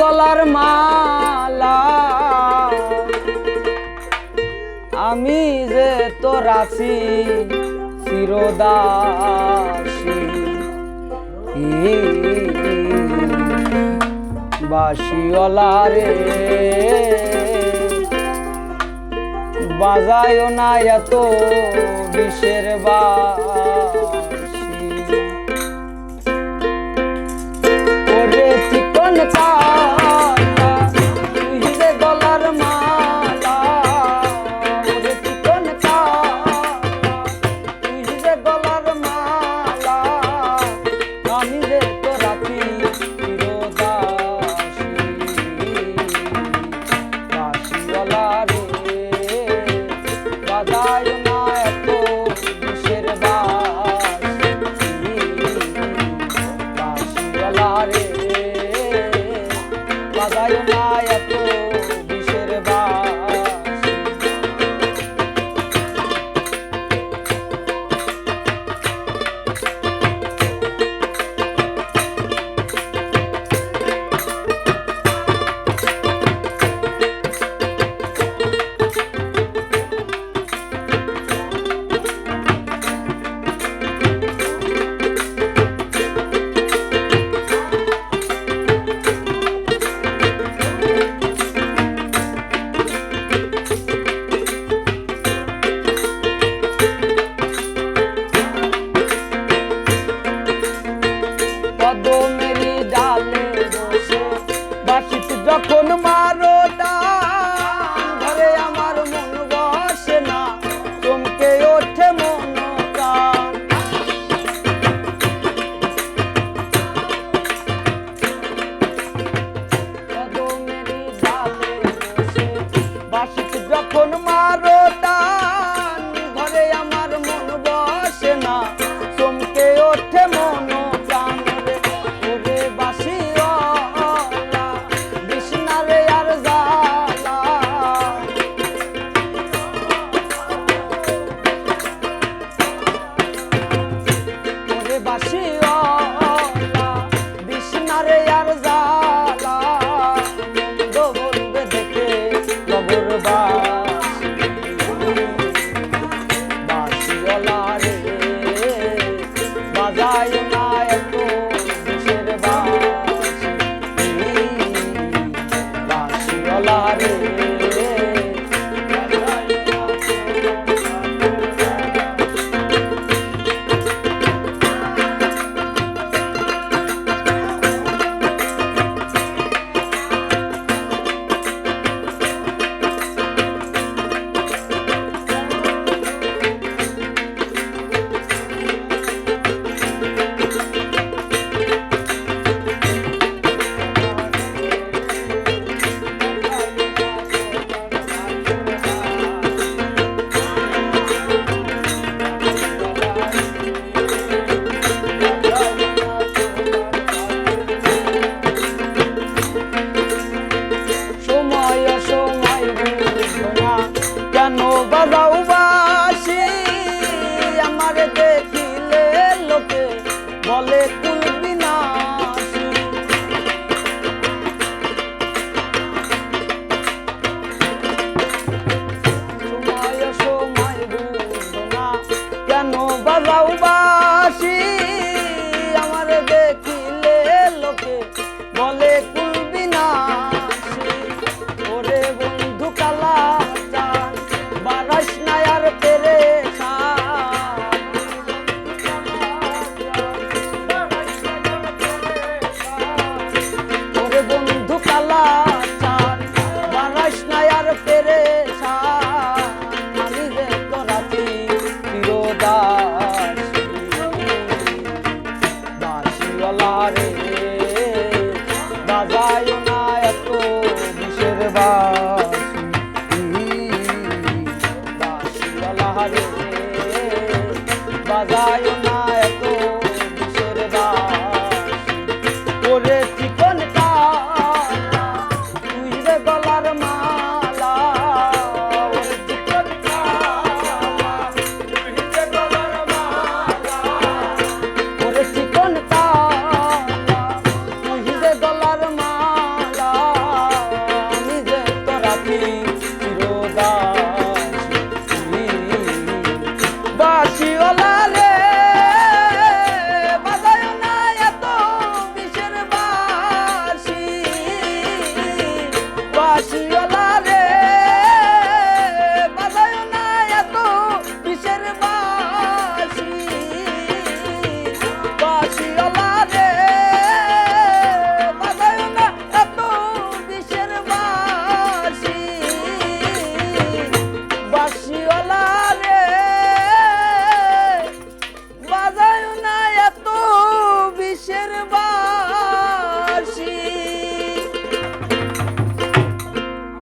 গলার মালা। আমি যে তো রাশি চিরদাসী। বাসিওলা রে বাজায় না এত বিশের বা Bye. tayo পিয়ানো বাজাও বা